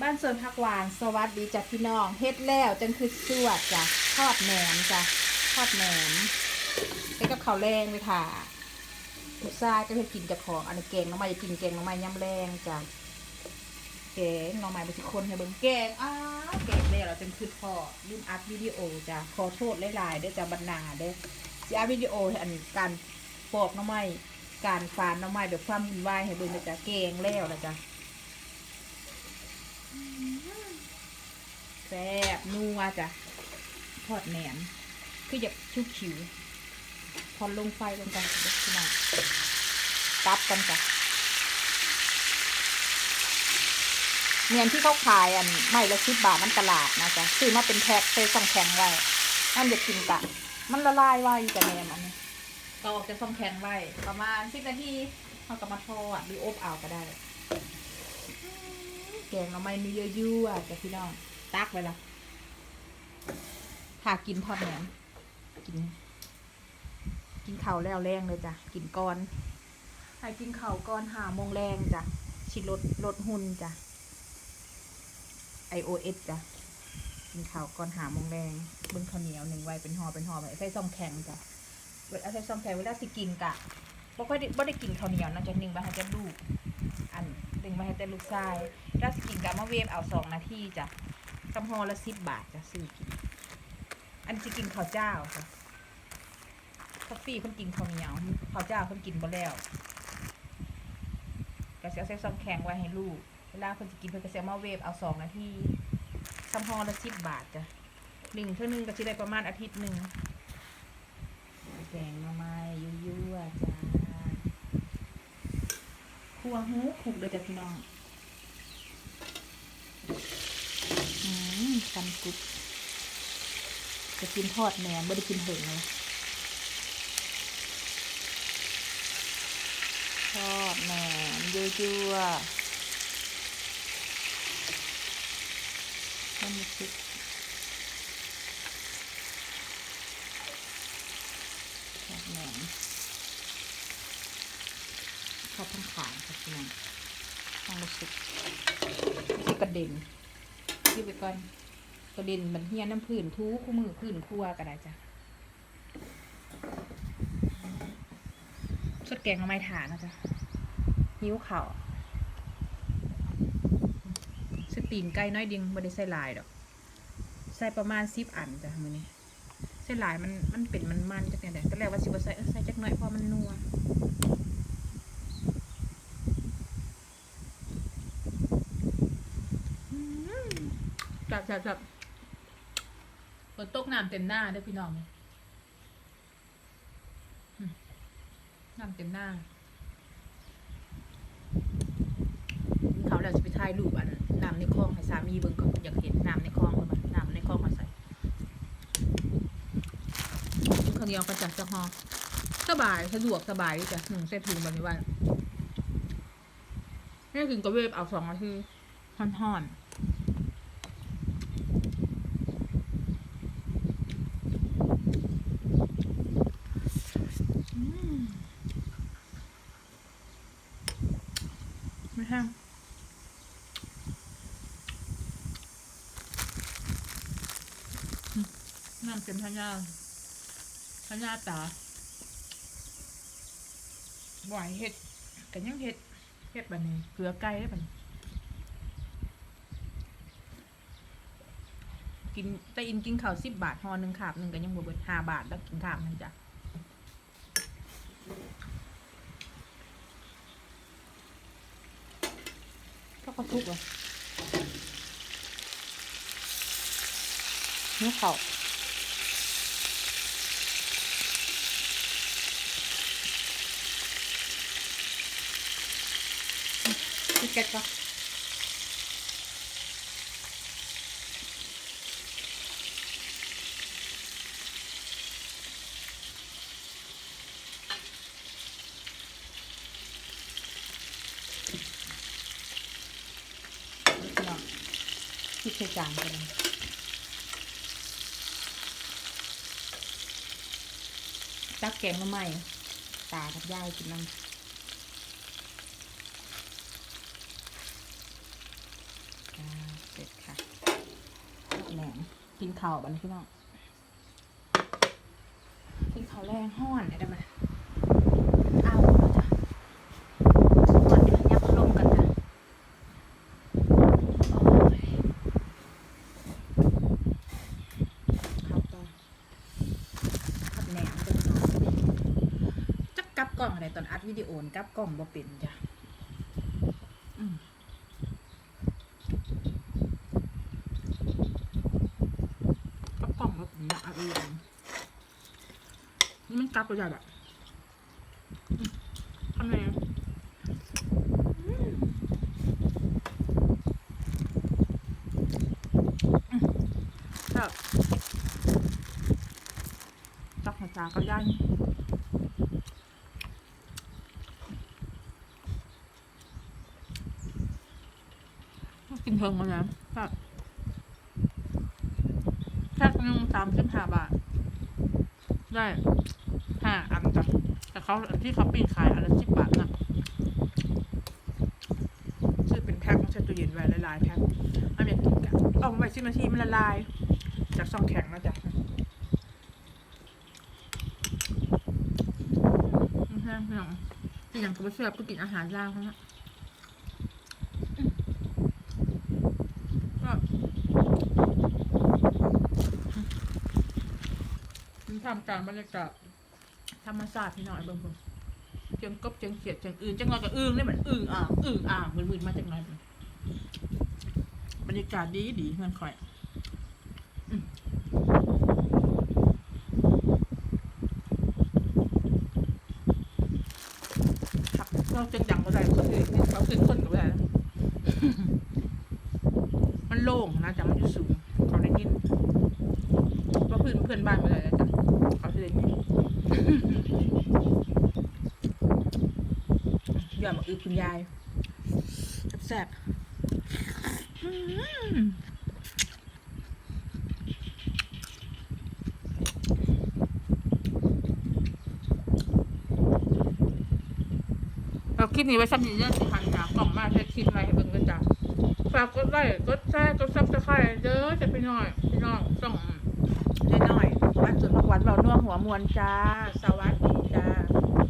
บ้านสวนผักหวานสวัสดีจ้ะพี่น้องเฮ็ดแล้วจังคือสวดจ้ะทอดแหนมจ้ะทอดแหนมไปกับข้าวแรงไปค่ะลูกชายก็เฮ็ดกินกับของอันนี้แกงน้องใหม่กินแกงน้องใหม่ยำแรงจ้ะแกงน้องใหม่ไปสิคนให้เบิ่งแกงอ้าวแกงแล้วเราจังคือพอลืมอัดวิดีโอจ้ะขอโทษหลายๆเด้อจ้ะบรรณาเด้อสิอัดวิดีโอให้อันการปอกน้องใหม่การฟานน้องใหม่แบบความวุ่นวายให้เบิ่งจ้ะแกงแล้วนะจ้ะ แซ่บนัวจ้ะทอดแหนม คืออยากชุบขิวพอลงไฟลงกันเด็กขึ้นมาตับกันจ้ะเนียนที่เขาขายอันไม่ละสิบบาทมันตลาดนะจ๊ะซื้อมาเป็นแพ็คใส่ซองแข็งไว้ท่นอยากกินกะ มันละลายไว้จ้ะแนมอันนี้ก็ออกจากซองแข็งไว้ประมาณสิบนาทีเขาก็มาทอดหรืออบเอาก็ได้ งเราไม่มีเยอะยั่วจ้ะพี่น้อง ตักไว้ละถ้ากินทอดแหนมกิน กินข้าวแล้วแรงเลยจ้ะ กินก้อนให้กินข้าวก้อนหามงแรงจ้ะ ชิลดลดหุ่นจ้ะ iOS จ้ะ กินข้าวก้อนหามงแรงเบิ้งข้าวเหนียวหนึ่งไว้เป็นห่อเป็นห่อไปใส่ซองแข็งจ้ะเวลาใส่ซองแข็งเวลาสิกินกะบ่ค่อยได้บ่ได้กินข้าวเหนียวนะจะหนึ่งไปให้จะลู กอันหนึ่งไปให้แต่ลูกชายถ้าสกินกะมาเวฟเอาสองนาทีจ้ะกำฮอละสิบบาทจะซื้อกิน อันจะกินข้าวเจ้าค่ะคอฟฟี่เพิ่นกินข้าวเหนียวข้าวเจ้าเพิ่นกินบ่แล้วก็สิเอาใส่ซองแข็งไว้ให้ลูก เวลาเพิ่นจะกินเพิ่นก็สิเอามาเวฟเอาสองนาทีกำฮอละสิบบาทจ้ะหนึ่งเท่านึงก็สิได้ประมาณอาทิตย์หนึ่งแกงหน่อไม้ยั่วๆจ้า ครัวหูผูกเลยจ้ะพี่น้องอืมคันกุบจะกินทอดแหนมไม่ได้กินเหงเลยทอดแหนมยั่วๆมันมีซุปทอดแหนม ชอบทั้งขางค่ะพี่น้องต้องรู้สึกที่กระเด็นยืดไปก่อนกระเด็นมันเฮียน้ำผื่นทูคู่มือผื่นครัวก็ได้จ้ะสดแกงเอาไม้ถานะจ๊ะหิ้วเข่าสตีนไก่น้อยดิงไม่ได้ใส่ลายดอก ใส่ประมาณสิบอันจ้ะมือนี้ใส่ลายมันมันเป็นมันมันจักเนี่ยแหละก็แล้วว่าสิบใส่ใส่จักหน่อยเพราะมันนัว จับจับบฝนตกน้ำเต็มหน้าเด้พี่น้องน้ำเต็มหน้าเขาแล้วจะไปถ่ายรูปอันน้ำในคลองให้สามีเบิ่งก็อยากเห็นน้ำในคลองเพิ่นว่าน้ำในคลองมาใส่ข้าวเหนียวกระจัดจะหอสบายสะดวกสบายดีจ้ะหนึ่งเส้นถุงแบบนี้ไว้นี่กินกระเวฟเอาสองนาทีห่อนๆ ห้งอืมน้ำเต็มพญาพญาตาหวายเห็ดกันยังเห็ดเห็ดแบันนี้เกลือไก่ได้บัดนกินแต่อินกินข้าวสิบบาทห่อหนึ่งขาบหนึ่งกันยังบวเบิดห้าบาทแล้วกินขาบหนึงจ้ะ ก็กระทุกเลยนี่เขาพี่แก๊กก็พี่ ใส่จานกันตักแกงมาใหม่ตากับยายกินน้ำเสร็จค่ะแหนมกินข้าวบันพี่น้องกินข้าวแรงห้อนได้ไหม วิดีโอนกับกล้องบ่เป็นจ้ะกับกล่องแบบนี้อะเองนี่มันกลับตัวใหญ่แบบทำไงจักหัวจาก็ย่า กินเพิงมาแล้วแบบแคหนึ่งสามสิบห้าบาท ได้ห้าอันจ้ะแต่เขาอันที่เขาปีนขายอันละสิบบาทนะซื้อเป็นแพ็คต้องใช้ตู้เย็นไว้ละลายแพ็คไม่อยากกินกันเอาไว้สิบนาทีมันละลาย จากซองแข็งนะจ๊ะอืมแห้งๆอย่างกินอย่างกับเสื้อก็กินอาหารย่างนะอืมก็ มันทำกลารบรรยากาศธรรมชาติพี่น้อยเบิ่งเพิ่นเจียงกบเจียงเขียดเจียงอื่นจังงอยกับอึ่งนี่เหมือนอึ่งอ่างอึ่งอ่างมืนๆมาจากไหนบรรยากาศดีดีเพื่อนคอยครับเราจะดังก็ได้คนอื่นเขาขึ้นคนก็ได้มันโล่งนะจ๊ะมันอยู่สูงเขาได้ยินเพราะเพื่อนเพื่อนบ้านไปเลยนะจ๊ะเขาจะได้ยิน อย่ามาอึคุณยายแซ่บเอาคลิปนี้ไว้ซ้ำนี้เรื่องสิหันหากล่องมาใช้คลิปอะไรให้เบิ่งกันจ้ะฝากกดไลค์กดแชร์กดซับสไครต์เด้อจะไปหน่อยพี่น้องส่ง ได้หน่อยๆวันสวนผักหวานเราน่วงหัวมวนจ้า สวัสดี